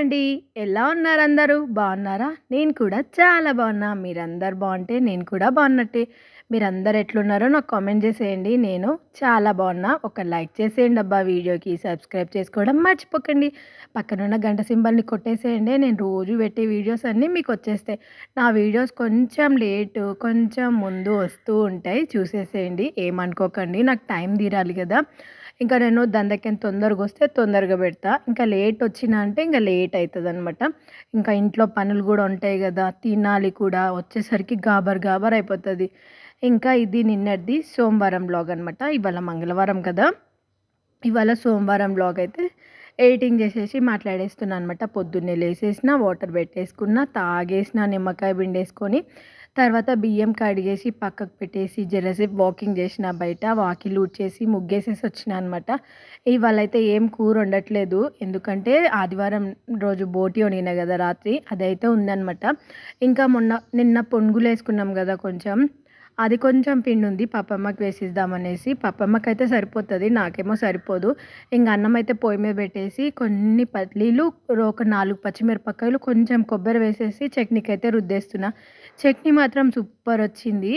అండి. ఎలా ఉన్నారు అందరూ బాగున్నారా? నేను కూడా చాలా బాగున్నా. మీరందరు బాగుంటే నేను కూడా బాగున్నట్టే. మీరందరు ఎట్లున్నారో నాకు కామెంట్ చేసేయండి. నేను చాలా బాగున్నా. ఒక లైక్ చేసేయండి అబ్బా వీడియోకి. సబ్స్క్రైబ్ చేసుకోవడం మర్చిపోకండి. పక్కనున్న గంట సింబల్ని కొట్టేసేయండి. నేను రోజు పెట్టే వీడియోస్ అన్నీ మీకు వచ్చేస్తాయి. నా వీడియోస్ కొంచెం లేటు కొంచెం ముందు వస్తూ ఉంటాయి. చూసేసేయండి. ఏమనుకోకండి. నాకు టైం తీరాలి కదా. ఇంకా నేను దందకని తొందరగా వస్తే తొందరగా పెడతా. ఇంకా లేట్ వచ్చినా అంటే ఇంకా లేట్ అవుతుంది అనమాట ఇంకా ఇంట్లో పనులు కూడా ఉంటాయి కదా. తినాలి కూడా. వచ్చేసరికి గాబర్ గాబర్ అయిపోతుంది. ఇంకా ఇది నిన్నటిది సోమవారం బ్లాగ్ అనమాట ఇవాళ మంగళవారం కదా. ఇవాళ సోమవారం బ్లాగ్ అయితే ఎడిటింగ్ చేసేసి మాట్లాడేస్తున్నాను అనమాట పొద్దున్నే లేసేసిన వాటర్ పెట్టేసుకున్న తాగేసిన నిమ్మకాయ పిండేసుకొని తర్వాత బియ్యం కడిగేసి పక్కకు పెట్టేసి జరసేపు వాకింగ్ చేసిన బయట వాకిల్ ఊడ్చేసి ముగ్గేసేసి వచ్చిన అనమాట ఇవాళ అయితే ఏం కూర వండట్లేదు. ఎందుకంటే ఆదివారం రోజు బోటి వండిన కదా రాత్రి అదైతే ఉందనమాట ఇంకా మొన్న నిన్న పొంగులు వేసుకున్నాం కదా కొంచెం. అది కొంచెం పిండి ఉంది పప్పమ్మకి వేసిద్దామనేసి. పప్పమ్మకి అయితే సరిపోతుంది నాకేమో సరిపోదు. ఇంకా అన్నం అయితే పొయ్యి మీద పెట్టేసి కొన్ని పల్లీలు ఒక నాలుగు పచ్చిమిరపకాయలు కొంచెం కొబ్బరి వేసేసి చట్నీకి అయితే రుద్దేస్తున్నా. చట్నీ మాత్రం సూపర్ వచ్చింది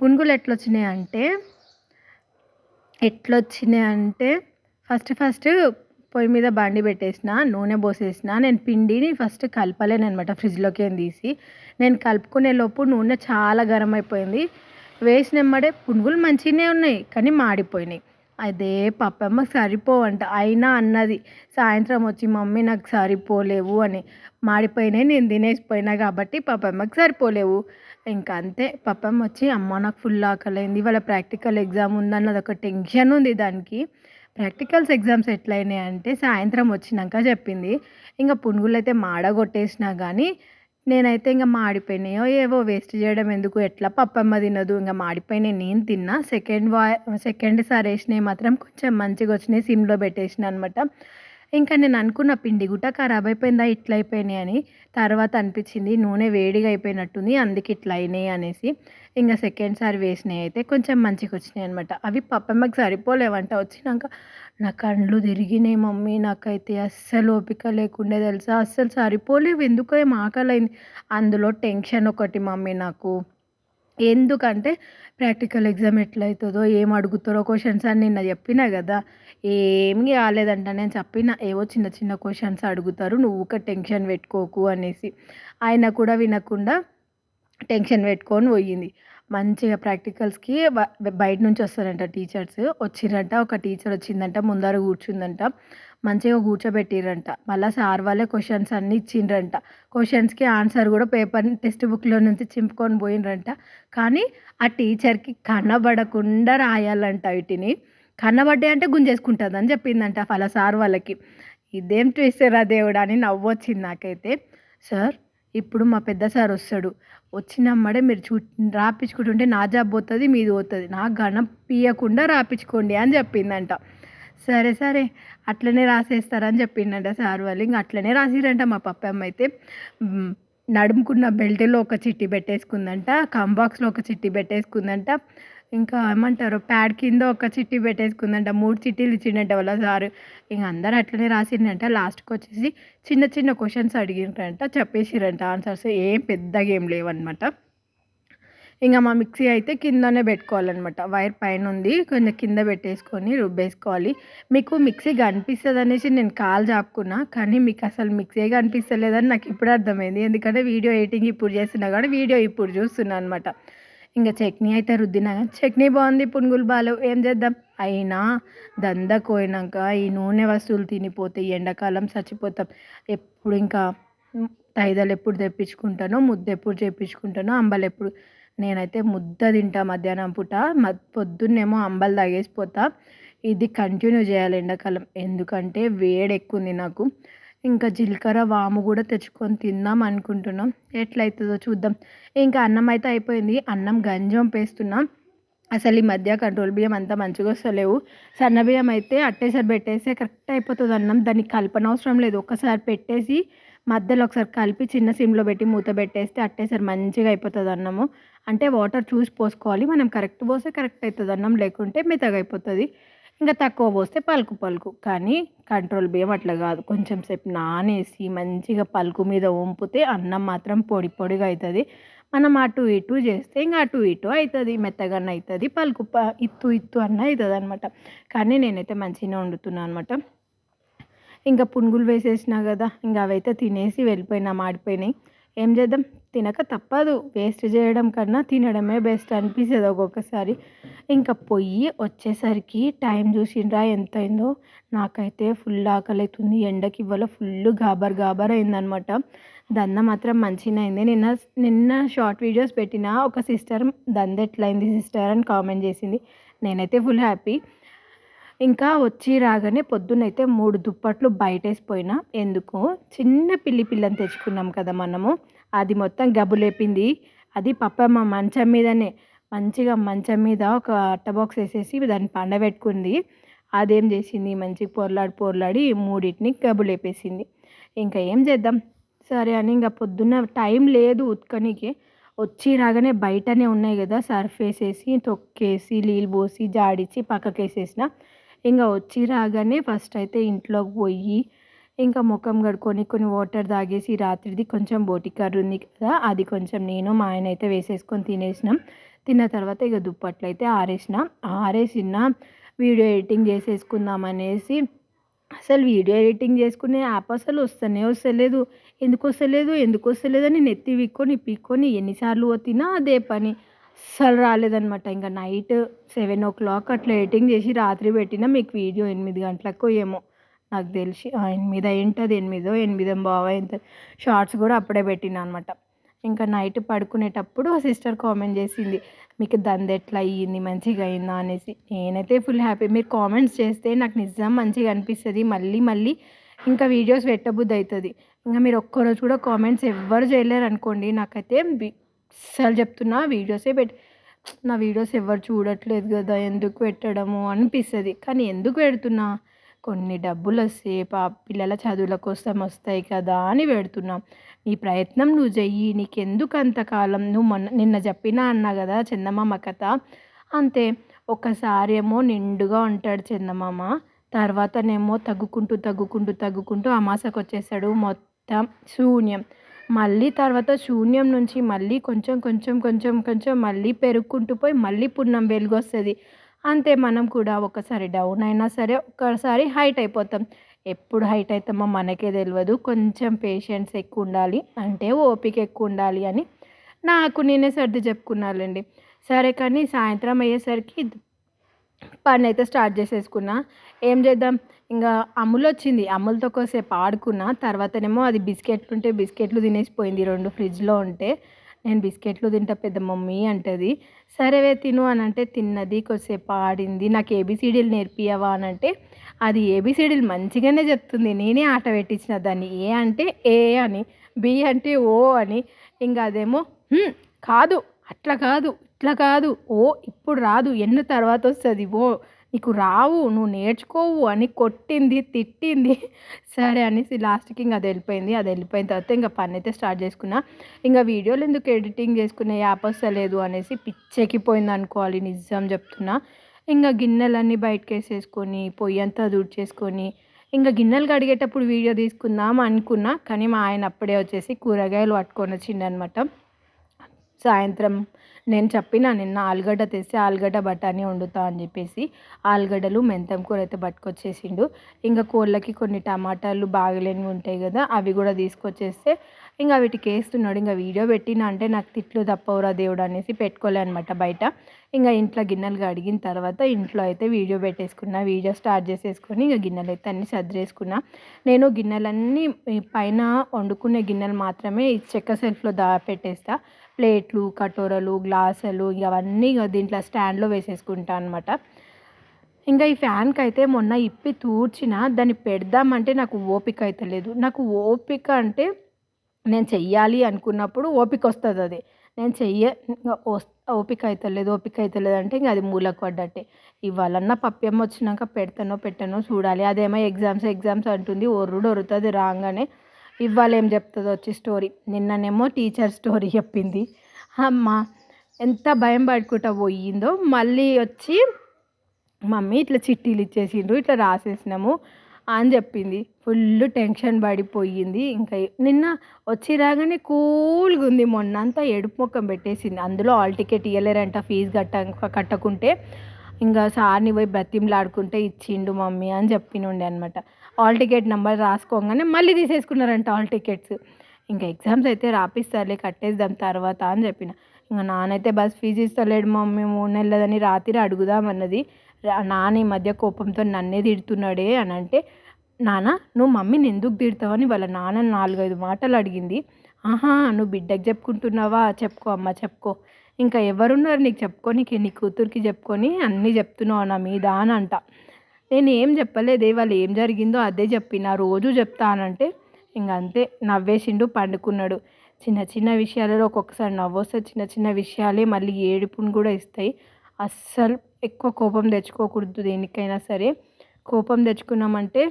పునుగులు ఎట్లొచ్చినాయి అంటే ఎట్లొచ్చినాయి అంటే ఫస్ట్ ఫస్ట్ పొయ్యి మీద బండి పెట్టేసిన నూనె పోసేసిన నేను పిండిని ఫస్ట్ కలపలేను అనమాట ఫ్రిడ్జ్లోకి తీసి. నేను కలుపుకునే లోపు నూనె చాలా గరం అయిపోయింది వేసినమ్మడే పునుగులు మంచిగానే ఉన్నాయి కానీ మాడిపోయినాయి. అదే పప్పమ్మ సరిపోవంట. అయినా అన్నది సాయంత్రం వచ్చి మమ్మీ నాకు సరిపోలేవు అని. మాడిపోయినాయి నేను తినేసిపోయినా కాబట్టి పప్పమ్మకి సరిపోలేవు. ఇంకా అంతే పప్పమ్మ వచ్చి అమ్మ నాకు ఫుల్ ఆకలైంది వాళ్ళ ప్రాక్టికల్ ఎగ్జామ్ ఉందన్నది ఒక టెన్షన్ ఉంది దానికి. ప్రాక్టికల్స్ ఎగ్జామ్స్ ఎట్లయినాయి అంటే సాయంత్రం వచ్చినాక చెప్పింది. ఇంకా పునుగులు అయితే మాడగొట్టేసినా కానీ నేనైతే ఇంకా మాడిపోయినాయో ఏవో వేస్ట్ చేయడం ఎందుకు? ఎట్లా? పప్పమ్మ తినదు. ఇంకా మాడిపోయినాయి. నేను తిన్నా. సెకండ్ వా సెకండ్ సారి వేసినవి మాత్రం కొంచెం మంచిగా వచ్చినాయి. సిమ్లో పెట్టేసిన అనమాట ఇంకా నేను అనుకున్న పిండి గుట్ట ఖరాబ్ అయిపోయిందా? ఇట్లా అయిపోయినాయి అని తర్వాత అనిపించింది. నూనె వేడిగా అయిపోయినట్టుంది. అందుకే ఇట్లా అయినాయి అనేసి ఇంకా సెకండ్ సారి వేసినాయి అయితే కొంచెం మంచిగా వచ్చినాయి అనమాట అవి పప్పమ్మకి సరిపోలేవంట. వచ్చినాక నా కళ్ళు తిరిగినాయి మమ్మీ. నాకైతే అస్సలు ఓపిక లేకుండే తెలుసా? అస్సలు సరిపోలేవు. ఎందుకో ఏం ఆకలైంది. అందులో టెన్షన్ ఒకటి మమ్మీ నాకు. ఎందుకంటే ప్రాక్టికల్ ఎగ్జామ్ ఎట్లయితుందో ఏం అడుగుతారో క్వశ్చన్స్ అని నిన్న చెప్పిన కదా. ఏమి కాలేదంట. నేను చెప్పిన ఏవో చిన్న చిన్న క్వశ్చన్స్ అడుగుతారు. నువ్వు ఒక టెన్షన్ పెట్టుకోకు అనేసి. ఆయన కూడా వినకుండా టెన్షన్ పెట్టుకొని పోయింది. మంచిగా ప్రాక్టికల్స్కి బయట నుంచి వస్తారంట టీచర్స్. వచ్చిరంట ఒక టీచర్ వచ్చిందంట ముందర కూర్చుందంట మంచిగా కూర్చోబెట్టిరంట. మళ్ళీ సార్ వాళ్ళే క్వశ్చన్స్ అన్నీ ఇచ్చిండ్రంట. క్వశ్చన్స్కి ఆన్సర్ కూడా పేపర్ టెక్స్ట్ బుక్లో నుంచి చింపుకొని పోయినరంట కానీ ఆ టీచర్కి కనబడకుండా రాయాలంట వీటిని. కన్నబడ్డాయి అంటే గుంజేసుకుంటుంది అని చెప్పిందంట ఫలా సార్ వాళ్ళకి. ఇదేం ట్విస్టరా దేవుడా అని నవ్వొచ్చింది నాకైతే. సార్ ఇప్పుడు మా పెద్ద సార్ వస్తాడు. వచ్చినమ్మడే మీరు చూ రాపించుకుంటుంటే నా జాబ్ పోతుంది మీది పోతుంది. నాకు గణం పీయకుండా రాపించుకోండి అని చెప్పిందంట. సరే సరే అట్లనే రాసేస్తారని చెప్పిండంట సార్ వాళ్ళు. ఇంకా అట్లనే రాసిరంట మా పప్పమ్మ అయితే. నడుముకున్న బెల్ట్లో ఒక చిట్టి పెట్టేసుకుందంట కంబాక్స్లో ఒక చిట్టి పెట్టేసుకుందంట. ఇంకా ఏమంటారు ప్యాడ్ కింద ఒక చిట్టి పెట్టేసుకుందంట. మూడు చిట్టీలు ఇచ్చిండంట వాళ్ళ సారు. ఇంక అందరు అట్లనే రాసిండంట లాస్ట్కి వచ్చేసి చిన్న చిన్న క్వశ్చన్స్ అడిగిండ్రంట. చెప్పేసిరంట ఆన్సర్స్. ఏం పెద్దగా ఏం లేవన్నమాట. ఇంకా మా మిక్సీ అయితే కిందనే పెట్టుకోవాలన్నమాట. వైర్ పైన ఉంది. కొంచెం కింద పెట్టేసుకొని రుబ్బేసుకోవాలి. మీకు మిక్సీ కనిపిస్తుంది అనేసి నేను కాల్ చాపుకున్నా కానీ మీకు అసలు మిక్సీ కనిపిస్తలేదని నాకు ఇప్పుడు అర్థమైంది. ఎందుకంటే వీడియో ఎడిటింగ్ ఇప్పుడు చేస్తున్నా కానీ వీడియో ఇప్పుడు చూస్తున్నా అనమాట ఇంకా చట్నీ అయితే రుద్దినా. చట్నీ బాగుంది పునుగులు బాగాలేవు ఏం చేద్దాం? అయినా దందకు పోయినాక ఈ నూనె వస్తువులు తినిపోతే ఎండాకాలం చచ్చిపోతాం. ఎప్పుడు ఇంకా తైదలు ఎప్పుడు తెప్పించుకుంటానో ముద్ద ఎప్పుడు చేపించుకుంటానో అంబలు ఎప్పుడు. నేనైతే ముద్ద తింటా మధ్యాహ్నం పూట. పొద్దున్నేమో అంబలు తాగేసిపోతా ఇది కంటిన్యూ చేయాలి ఎండాకాలం. ఎందుకంటే వేడి ఎక్కువ ఉంది నాకు. ఇంకా జీలకర్ర వాము కూడా తెచ్చుకొని తిందాం అనుకుంటున్నాం. ఎట్లయితుందో చూద్దాం. ఇంకా అన్నం అయితే అయిపోయింది. అన్నం గంజం పేస్తున్నాం. అసలు ఈ మధ్య కంట్రోల్ బియ్యం అంతా మంచిగా వస్తలేవు. సన్న బియ్యం అయితే అట్టేసారి పెట్టేస్తే కరెక్ట్ అయిపోతుంది అన్నం. దానికి కలపన అవసరం లేదు. ఒకసారి పెట్టేసి మధ్యలో ఒకసారి కలిపి చిన్న సిమ్లో పెట్టి మూత పెట్టేస్తే అట్టేసారి మంచిగా అయిపోతుంది అన్నము. అంటే వాటర్ చూసి పోసుకోవాలి. మనం కరెక్ట్ పోస్తే కరెక్ట్ అవుతుంది అన్నం. లేకుంటే మెత్తగా అయిపోతుంది. ఇంకా తక్కువ పోస్తే పలుకు పలుకు. కానీ కంట్రోల్ బియ్యం అట్లా కాదు. కొంచెం సేపు నానేసి మంచిగా పలుకు మీద వంపితే అన్నం మాత్రం పొడి పొడిగా అవుతుంది మనం అటు ఇటు చేస్తే ఇంకా అటు ఇటు అవుతుంది మెత్తగానే అవుతుంది పలుకు ప ఇత్తు ఇత్తు అన్న అవుతుంది అనమాట కానీ నేనైతే మంచిగానే వండుతున్నాను అనమాట ఇంకా పునుగులు వేసేసినా కదా ఇంకా అవైతే తినేసి వెళ్ళిపోయినా మాడిపోయినాయి. ఏం చేద్దాం? తినక తప్పదు. వేస్ట్ చేయడం కన్నా తినడమే బెస్ట్ అనిపిస్తుంది ఒక్కొక్కసారి. ఇంకా పొయ్యి వచ్చేసరికి టైం చూసిండ్రా ఎంత అయిందో నాకైతే ఫుల్ ఆకలి అవుతుంది ఎండకి ఇవ్వాల ఫుల్ గాబర్ గాబర్ అయిందనమాట. దంద మాత్రం మంచిగా అయింది. నిన్న నిన్న షార్ట్ వీడియోస్ పెట్టిన ఒక సిస్టర్ దంద ఎట్లయింది సిస్టర్ అని కామెంట్ చేసింది. నేనైతే ఫుల్ హ్యాపీ. ఇంకా వచ్చి రాగానే పొద్దునైతే మూడు దుప్పట్లు బయటేసిపోయినా. ఎందుకు? చిన్న పిల్లి పిల్లని తెచ్చుకున్నాం కదా మనము. అది మొత్తం గబ్బు లేపింది. అది పప్పమ్మ మంచం మీదనే మంచిగా మంచం మీద ఒక అట్ట బాక్స్ వేసేసి దాన్ని పండబెట్టుకుంది. అదేం చేసింది? మంచిగా పొర్లాడి పొర్లాడి మూడింటిని గబులేపేసింది ఇంకా ఏం చేద్దాం? సరే అని ఇంకా పొద్దున్న టైం లేదు ఉత్కనికి. వచ్చి రాగానే బయటనే ఉన్నాయి కదా సర్ఫ్ వేసేసి తొక్కేసి నీళ్ళు పోసి జాడిచ్చి పక్కకి వేసేసిన ఇంకా వచ్చి రాగానే ఫస్ట్ అయితే ఇంట్లోకి పోయి ఇంకా ముఖం కడుక్కొని కొన్ని వాటర్ తాగేసి రాత్రిది కొంచెం బోటి కర్రీ ఉంది కదా అది కొంచెం నేను మా ఆయన అయితే వేసేసుకొని తినేసినాం. తిన్న తర్వాత ఇక దుప్పట్లు అయితే ఆరేసిన. ఆరేసిన వీడియో ఎడిటింగ్ చేసేసుకుందాం అనేసి అసలు వీడియో ఎడిటింగ్ చేసుకునే యాప్ అసలు వస్తూనే వస్తలేదు. ఎందుకు వస్తలేదు? ఎందుకు వస్తలేదు? అని నెత్తి విక్కొని పీక్కొని ఎన్నిసార్లు వచ్చినా అదే పని. అస్సలు రాలేదనమాట ఇంకా నైట్ సెవెన్ ఓ క్లాక్ అట్లా ఎడిటింగ్ చేసి రాత్రి పెట్టినా మీకు వీడియో ఎనిమిది గంటలకు ఏమో. నాకు తెలిసి. ఎనిమిది అయింటుంది ఎనిమిదో ఎనిమిదో బావ అయింటుంది షార్ట్స్ కూడా అప్పుడే పెట్టిన అనమాట ఇంకా నైట్ పడుకునేటప్పుడు ఆ సిస్టర్ కామెంట్ చేసింది మీకు దంద ఎట్లా అయ్యింది మంచిగా అయిందా అనేసి. నేనైతే ఫుల్ హ్యాపీ. మీరు కామెంట్స్ చేస్తే నాకు నిజం మంచిగా అనిపిస్తుంది. మళ్ళీ మళ్ళీ ఇంకా వీడియోస్ పెట్టబుద్ధి అవుతుంది ఇంకా మీరు ఒక్కరోజు కూడా కామెంట్స్ ఎవ్వరు చేయలేరు అనుకోండి నాకైతే అసలు చెప్తున్నా వీడియోసే పెట్టి నా వీడియోస్ ఎవరు చూడట్లేదు కదా ఎందుకు పెట్టడము అనిపిస్తుంది. కానీ ఎందుకు పెడుతున్నా? కొన్ని డబ్బులు వస్తే పా పిల్లల చదువుల కోసం వస్తాయి కదా అని పెడుతున్నాం నీ ప్రయత్నం నువ్వు చెయ్యి నీకెందుకు అంతకాలం నువ్వు మొన్న నిన్న చెప్పినా అన్నా కదా చందమామ కథ? అంతే ఒకసారి ఏమో నిండుగా ఉంటాడు చందమామ. తర్వాతనేమో తగ్గుకుంటూ తగ్గుకుంటూ తగ్గుకుంటూ అమాసకు వచ్చేసాడు మొత్తం శూన్యం. మళ్ళీ తర్వాత శూన్యం నుంచి మళ్ళీ కొంచెం కొంచెం కొంచెం కొంచెం మళ్ళీ పెరుక్కుంటూ పోయి మళ్ళీ పున్నం వెలుగు వస్తుంది అంతే మనం కూడా ఒకసారి డౌన్ అయినా సరే ఒక్కసారి హైట్ అయిపోతాం. ఎప్పుడు హైట్ అవుతామో మనకే తెలియదు కొంచెం పేషెన్స్ ఎక్కువ ఉండాలి అంటే ఓపిక ఎక్కువ ఉండాలి అని నాకు నేనే సర్ది చెప్పుకున్నానండి. సరే కానీ సాయంత్రం అయ్యేసరికి పని అయితే స్టార్ట్ చేసేసుకున్నా. ఏం చేద్దాం? ఇంకా అమ్ములు వచ్చింది అమ్ములతో కోసేపు ఆడుకున్న. తర్వాతనేమో అది బిస్కెట్లు ఉంటే బిస్కెట్లు తినేసిపోయింది రెండు ఫ్రిడ్జ్లో ఉంటే. నేను బిస్కెట్లు తింటా పెద్ద మమ్మీ అంటది. సరేవే తిను అని అంటే తిన్నది కొద్దిసేపు ఆడింది. నాకు ఏబిసిడీలు నేర్పియవా అని అంటే అది ఏబిసిడీలు మంచిగానే చెప్తుంది. నేనే ఆట పెట్టించిన దాన్ని. ఏ అంటే ఏ అని బి అంటే ఓ అని. ఇంకా అదేమో కాదు అట్లా కాదు ఇట్లా కాదు ఓ ఇప్పుడు రాదు ఎన్ను తర్వాత వస్తుంది ఓ నీకు రావు నువ్వు నేర్చుకోవు అని కొట్టింది తిట్టింది. సరే అనేసి లాస్ట్కి ఇంకా అది వెళ్ళిపోయింది. అది వెళ్ళిపోయిన తర్వాత ఇంకా పని అయితే స్టార్ట్ చేసుకున్నా. ఇంకా వీడియోలు ఎందుకు ఎడిటింగ్ చేసుకునే యాప్ వస్తలేదు అనేసి పిచ్చెక్కిపోయింది అనుకోవాలి నిజం చెప్తున్నా. ఇంకా గిన్నెలన్నీ బయటకు వేసేసుకొని పొయ్యి అంతా దుడిచేసుకొని ఇంకా గిన్నెలు కడిగేటప్పుడు వీడియో తీసుకుందాం అనుకున్నా. కానీ మా ఆయన అప్పుడే వచ్చేసి కూరగాయలు పట్టుకొని వచ్చిండనమాట సాయంత్రం నేను చెప్పిన నిన్న ఆలుగడ్డ తెస్తే ఆలుగడ్డ బఠానీ వండుతా అని చెప్పేసి ఆలుగడ్డలు మెంతం కూర అయితే పట్టుకొచ్చేసిండు. ఇంకా కోళ్ళకి కొన్ని టమాటాలు బాగలేనివి ఉంటాయి కదా అవి కూడా తీసుకొచ్చేస్తే ఇంకా వీటికి వేస్తున్నాడు ఇంకా వీడియో పెట్టిన అంటే నాకు తిట్లు తప్పవురా దేవుడు అనేసి పెట్టుకోలే అనమాట బయట. ఇంకా ఇంట్లో గిన్నెలు కడిగిన తర్వాత ఇంట్లో అయితే వీడియో పెట్టేసుకున్నా వీడియో స్టార్ట్ చేసేసుకొని ఇంకా గిన్నెలు అయితే అన్నీ సర్దేసుకున్నా. నేను గిన్నెలన్నీ పైన వండుకునే గిన్నెలు మాత్రమే చెక్క సెల్ఫ్లో దా పెట్టేస్తా. ప్లేట్లు కటోరలు గ్లాసులు ఇవన్నీ దీంట్లో స్టాండ్లో వేసేసుకుంటా అనమాట ఇంకా ఈ ఫ్యాన్కి అయితే మొన్న ఇప్పి తూర్చిన దాన్ని పెడదామంటే నాకు ఓపిక అయితే లేదు. నాకు ఓపిక అంటే నేను చెయ్యాలి అనుకున్నప్పుడు ఓపిక వస్తుంది అది. నేను చెయ్య ఓపిక అవుతలేదు ఓపిక అయితే లేదంటే ఇంకా అది మూలకు పడ్డట్టే. ఇవాళన్న పప్పెమ్మ వచ్చినాక పెడతానో పెట్టానో చూడాలి. అదేమో ఎగ్జామ్స్ ఎగ్జామ్స్ అంటుంది ఒర్రుడు ఒరుతుంది రాగానే ఇవాళ ఏం చెప్తుంది వచ్చి స్టోరీ నిన్ననేమో టీచర్ స్టోరీ చెప్పింది. అమ్మ ఎంత భయం పడుకుంటా పోయిందో. మళ్ళీ వచ్చి మమ్మీ ఇట్లా చిట్టీలు ఇచ్చేసిండ్రు ఇట్లా రాసేసినాము అని చెప్పింది. ఫుల్ టెన్షన్ పడిపోయింది. ఇంకా నిన్న వచ్చి రాగానే కూల్గా ఉంది. మొన్న అంతా ఎడుపు ముఖం పెట్టేసింది. అందులో ఆల్ టికెట్ ఇవ్వలేరంట ఫీజు కట్ట కట్టకుంటే. ఇంకా సార్ని పోయి బ్రతిమలాడుకుంటే ఇచ్చిండు మమ్మీ అని చెప్పినుండే అనమాట ఆల్ టికెట్ నెంబర్ రాసుకోగానే మళ్ళీ తీసేసుకున్నారంట ఆల్ టికెట్స్ ఇంకా ఎగ్జామ్స్ అయితే రాపిస్తారులే కట్టేద్దాం తర్వాత అని చెప్పిన. ఇంకా నానైతే బస్ ఫీజు ఇస్తలేడు మమ్మీ మూడు నెలలని రాత్రి అడుగుదామన్నది నాన్న ఈ మధ్య కోపంతో నన్నే తిడుతున్నాడే అని అంటే నాన్న నువ్వు మమ్మీని ఎందుకు తిడతావని వాళ్ళ నాన్న నాలుగైదు మాటలు అడిగింది. ఆహా నువ్వు బిడ్డకి చెప్పుకుంటున్నావా? చెప్పుకో అమ్మ చెప్పుకో. ఇంకా ఎవరున్నారు నీకు చెప్పుకోనికి నీ కూతురికి చెప్పుకొని అన్నీ చెప్తున్నావు నా మీద అని అంట. నేను ఏం చెప్పలేదే వాళ్ళు ఏం జరిగిందో అదే చెప్పిన రోజు చెప్తానంటే ఇంక అంతే నవ్వేసిండు పండుకున్నాడు. చిన్న చిన్న విషయాలలో ఒక్కొక్కసారి నవ్వొస్తే చిన్న చిన్న విషయాలే మళ్ళీ ఏడుపుని కూడా ఇస్తాయి. అస్సలు ఎక్కువ కోపం తెచ్చుకోకూడదు దేనికైనా సరే. కోపం తెచ్చుకున్నామంటే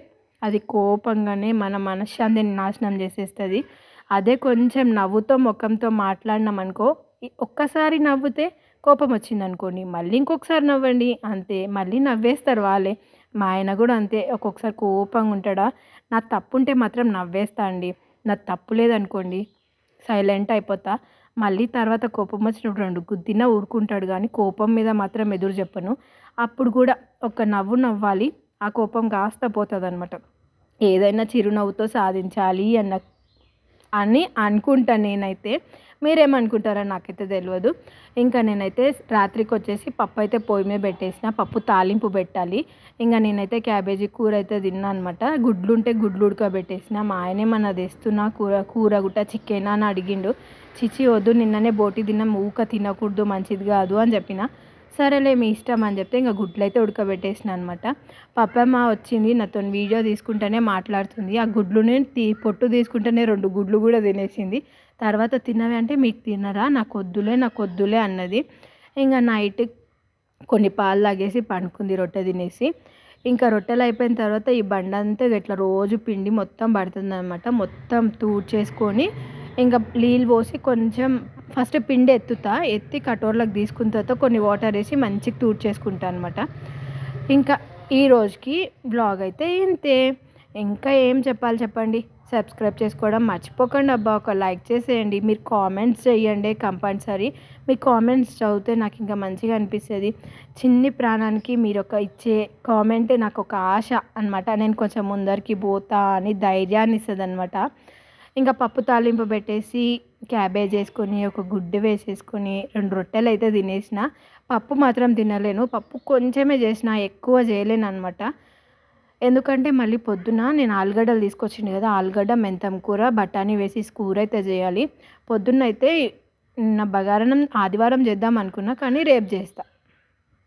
అది కోపంగానే మన మనశ్శాంతిని నాశనం చేసేస్తుంది. అదే కొంచెం నవ్వుతో ముఖంతో మాట్లాడినాం అనుకో ఒక్కసారి నవ్వితే కోపం వచ్చింది అనుకోండి మళ్ళీ ఇంకొకసారి నవ్వండి అంతే. మళ్ళీ నవ్వేస్తారు వాళ్ళే. మా ఆయన కూడా అంతే ఒక్కొక్కసారి కోపంగా ఉంటాడా? నా తప్పు ఉంటే మాత్రం నవ్వేస్తా అండి. నా తప్పు లేదనుకోండి సైలెంట్ అయిపోతా. మళ్ళీ తర్వాత కోపం వచ్చినప్పుడు రెండు గుద్దిన ఊరుకుంటాడు కానీ కోపం మీద మాత్రం ఎదురు చెప్పను. అప్పుడు కూడా ఒక నవ్వు నవ్వాలి ఆ కోపం కాస్త పోతుంది అనమాట ఏదైనా చిరునవ్వుతో సాధించాలి అన్న అని అనుకుంటాను నేనైతే. మీరేమనుకుంటారో నాకైతే తెలియదు ఇంకా నేనైతే రాత్రికి వచ్చేసి పప్పు అయితే పొయ్యి మీద పెట్టేసిన పప్పు తాలింపు పెట్టాలి. ఇంకా నేనైతే క్యాబేజీ కూర అయితే తిన్నా అనమాట గుడ్లు ఉంటే గుడ్లు ఉడకబెట్టేసిన. మా ఆయనే మన తెస్తున్నా కూర కూర గుట్ట చికెన్ అని అడిగిండు. చిచి వద్దు నిన్ననే బోటి తిన్నాం ఊక తినకూడదు మంచిది కాదు అని చెప్పిన. సరేలే మీ ఇష్టం అని చెప్తే ఇంకా గుడ్లు అయితే ఉడకబెట్టేసిన అనమాట పప్పమ్మ వచ్చింది నాతో వీడియో తీసుకుంటేనే మాట్లాడుతుంది. ఆ గుడ్లునే తీ పొట్టు తీసుకుంటేనే రెండు గుడ్లు కూడా తినేసింది. తర్వాత తినవి అంటే మీకు తినరా? నాకు వద్దులే నాకు వద్దులే అన్నది. ఇంకా నైట్ కొన్ని పాలు తాగేసి పండుకుంది రొట్టె తినేసి. ఇంకా రొట్టెలు అయిపోయిన తర్వాత ఈ బండంతా ఇట్లా రోజు పిండి మొత్తం పడుతుంది అనమాట మొత్తం తూడ్చేసుకొని ఇంకా నీళ్ళు పోసి కొంచెం ఫస్ట్ పిండి ఎత్తుతా ఎత్తి కటోర్లకు తీసుకున్న తర్వాత కొన్ని వాటర్ వేసి మంచిగా తూడ్చేసుకుంటా అనమాట ఇంకా ఈ రోజుకి బ్లాగ్ అయితే ఇంతే. ఇంకా ఏం చెప్పాలి చెప్పండి? సబ్స్క్రైబ్ చేసుకోవడం మర్చిపోకండి అబ్బా. ఒక లైక్ చేసేయండి. మీరు కామెంట్స్ చేయండి కంపల్సరీ. మీ కామెంట్స్ చదివితే నాకు ఇంకా మంచిగా అనిపిస్తుంది. చిన్ని ప్రాణానికి మీరు ఒక ఇచ్చే కామెంట్ నాకు ఒక ఆశ అనమాట నేను కొంచెం ముందరికి పోతా అని ధైర్యాన్ని ఇస్తుంది అనమాట ఇంకా పప్పు తాలింపు పెట్టేసి క్యాబేజ్ వేసుకొని ఒక గుడ్డు వేసేసుకొని రెండు రొట్టెలు అయితే తినేసిన పప్పు మాత్రం తినలేను. పప్పు కొంచెమే చేసిన ఎక్కువ చేయలేను అనమాట ఎందుకంటే మళ్ళీ పొద్దున నేను ఆలుగడ్డలు తీసుకొచ్చింది కదా ఆలుగడ్డ మెంతం కూర బఠానీ వేసి కూర అయితే చేయాలి. పొద్దున్న అయితే నా బగారనం ఆదివారం చేద్దాం అనుకున్నా కానీ రేపు చేస్తా.